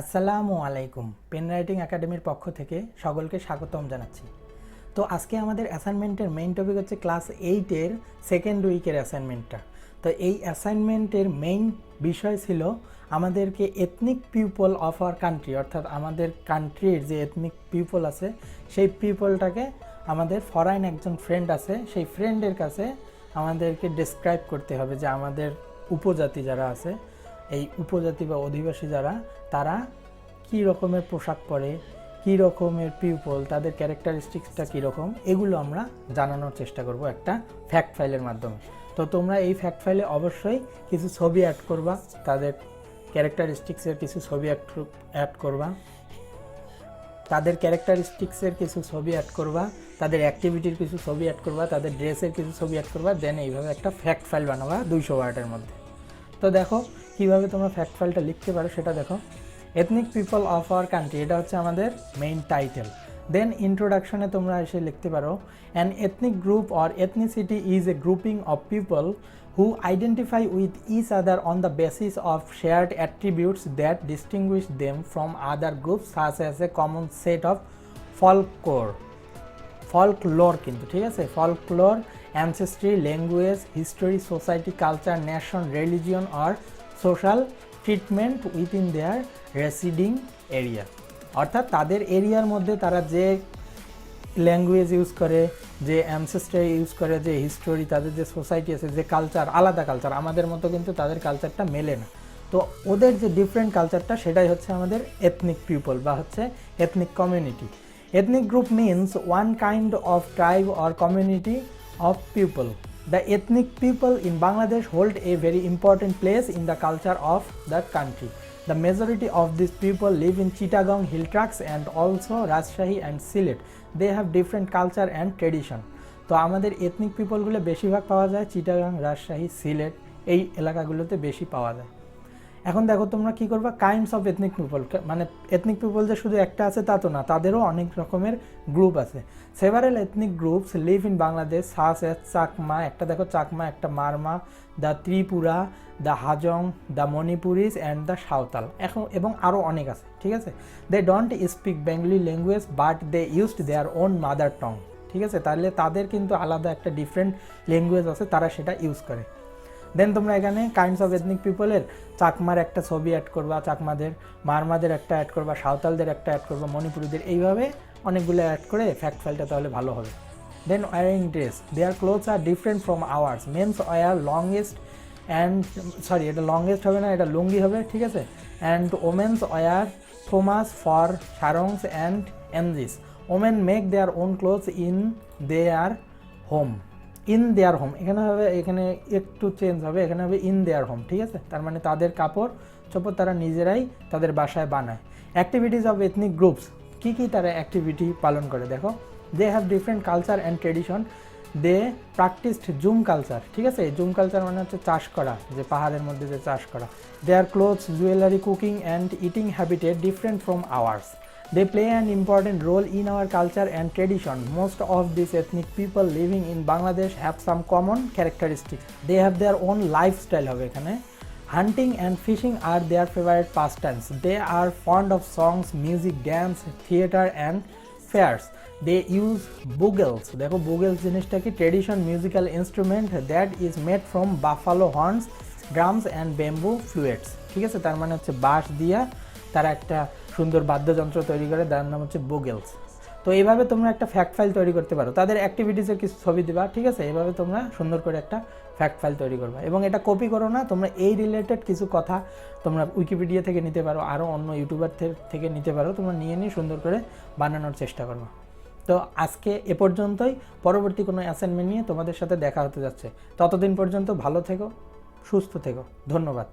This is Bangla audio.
আসসালামু আলাইকুম পেন রাইটিং একাডেমির পক্ষ থেকে সকলকে স্বাগতম জানাচ্ছি। তো আজকে আমাদের অ্যাসাইনমেন্টের মেইন টপিক হচ্ছে ক্লাস এইটের সেকেন্ড উইকের অ্যাসাইনমেন্টটা তো এই অ্যাসাইনমেন্টের মেইন বিষয় ছিল আমাদেরকে ethnic people of our country অর্থাৎ আমাদের কান্ট্রির যে এথনিক পিপল আছে, সেই পিপলটাকে আমাদের ফরেন একজন ফ্রেন্ড আছে, সেই ফ্রেন্ডের কাছে আমাদেরকে ডিসক্রাইব করতে হবে যে আমাদের উপজাতি যারা আছে এই উপজাতি বা অধিবাসী যারা, তারা কী রকমের পোশাক পরে, কী রকমের পিউপল তাদের ক্যারেক্টারিস্টিক্সটা কীরকম এগুলো আমরা জানানোর চেষ্টা করব একটা ফ্যাক্ট ফাইলের মাধ্যমে। তো তোমরা এই ফ্যাক্ট ফাইলে অবশ্যই কিছু ছবি অ্যাড করবা, তাদের ক্যারেক্টারিস্টিক্সের কিছু ছবি অ্যাড করবা, তাদের ক্যারেক্টারিস্টিক্সের কিছু ছবি অ্যাড করবা, তাদের অ্যাক্টিভিটির কিছু ছবি অ্যাড করবা, তাদের ড্রেসের কিছু ছবি অ্যাড করবা দেন এইভাবে একটা ফ্যাক্ট ফাইল বানাবা দুইশো ওয়ার্ডের মধ্যে। তো দেখো কীভাবে তোমরা ফ্যাক্ট ফাইলটা লিখতে পারো, সেটা দেখো। Ethnic people of our country এটা হচ্ছে আমাদের মেইন টাইটেল দেন ইন্ট্রোডাকশনে তোমরা এসে লিখতে পারো an ethnic group or ethnicity is a grouping of people who identify with each other on the basis of shared attributes that distinguish them from other groups, such as a common set of folklore folklore কিন্তু, ঠিক আছে? Folklore ancestry language history society culture nation religion R social treatment within their residing area অর্থাৎ তাদের এরিয়ার মধ্যে তারা যে ল্যাঙ্গুয়েজ ইউজ করে, যে অ্যানসেস্টার ইউজ করে, যে হিস্টোরি তাদের যে সোসাইটি আছে, যে কালচার আলাদা কালচার আমাদের মতো কিন্তু তাদের কালচারটা মেলে না। তো ওদের যে ডিফারেন্ট কালচারটা সেটাই হচ্ছে আমাদের এথনিক পিপল বা হচ্ছে ethnic community ethnic group means one kind of tribe or community of people the ethnic people in bangladesh hold a very important place in the culture of that country the majority of these people live in chittagong hill tracts and also rajshahi and sylhet they have different culture and tradition তো আমাদের এথনিক পিপলগুলো বেশিরভাগ পাওয়া যায় চিটাগাং রাজশাহী সিলেট এই এলাকাগুলোতে বেশি পাওয়া যায় এখন দেখো তোমরা কি করবা? কাইন্ডস অফ এথনিক পিপল মানে এথনিক পিপল যে শুধু একটা আছে তা তো না, তাদেরও অনেক রকমের গ্রুপ আছে। Several ethnic groups live in Bangladesh such as Chakma একটা দেখো চাকমা একটা Marma the Tripura the Hajong the Manipuris and the Santhal এখন, এবং আরও অনেক আছে, ঠিক আছে? They don't speak Bengali language but they used their own mother tongue ঠিক আছে? তাহলে তাদের কিন্তু আলাদা একটা ডিফারেন্ট ল্যাঙ্গুয়েজ আছে, তারা সেটা ইউজ করে। দেন তোমরা এখানে কাইন্ডস অফ এথনিক পিপলের চাকমার একটা ছবি অ্যাড করবা, চাকমাদের, মারমাদের একটা অ্যাড করবা, সাঁওতালদের একটা অ্যাড করবা, মণিপুরীদের, এইভাবে অনেকগুলো অ্যাড করে ফ্যাক্ট ফাইলটা তাহলে ভালো হবে। Then wearing dress their clothes are different from ours men's wear longest and sorry এটা লংগেস্ট হবে না, এটা লুঙ্গি হবে, ঠিক আছে? And women's wear thamis or sarongs and angis women make their own clothes in they are home in their home এখানে হবে, এখানে একটু চেঞ্জ হবে, এখানে হবে ইন দেয়ার হোম ঠিক আছে? তার মানে তাদের কাপড় চোপড় তারা নিজেরাই তাদের বাসায় বানায়। অ্যাক্টিভিটিস অফ এথনিক গ্রুপস কী কী তারা অ্যাক্টিভিটি পালন করে? দেখো they have different culture and tradition they practised jhum culture ঠিক আছে? জুম কালচার মানে হচ্ছে চাষ করা, যে পাহাড়ের মধ্যে যে চাষ করা। Their clothes jewellery cooking and eating habits different from ours They play an important role in our culture and tradition. Most of these ethnic people living in Bangladesh have some common characteristics. They have their own lifestyle হবে এখানে Hunting and fishing are their favorite pastimes. They are fond of songs, music, dance, theater and fairs. They use bugles. দেখো bugles জিনিসটা কি tradition musical instrument that is made from buffalo horns drums and bamboo flutes ঠিক আছে তার মানে হচ্ছে বাঁশ দিয়া তারা একটা সুন্দর বাদ্যযন্ত্র তৈরি করে তার নাম হচ্ছে বুগেলস তো এইভাবে তোমরা একটা ফ্যাক্ট ফাইল তৈরি করতে পারো। তাদের অ্যাক্টিভিটিসের কিছু ছবি দিবা, ঠিক আছে? এইভাবে তোমরা সুন্দর করে একটা ফ্যাক্ট ফাইল তৈরি করবে। এবং এটা কপি করো না, তোমরা এই রিলেটেড কিছু কথা তোমরা উইকিপিডিয়া থেকে নিতে পারো আরও অন্য ইউটিউবার থেকে নিতে পারো। তোমরা নিয়ে নিয়ে সুন্দর করে বানানোর চেষ্টা করব। তো আজকে এ পর্যন্তই। পরবর্তী কোনো অ্যাসাইনমেন্ট নিয়ে তোমাদের সাথে দেখা হতে যাচ্ছে। ততদিন পর্যন্ত ভালো থেকো, সুস্থ থেকো। ধন্যবাদ।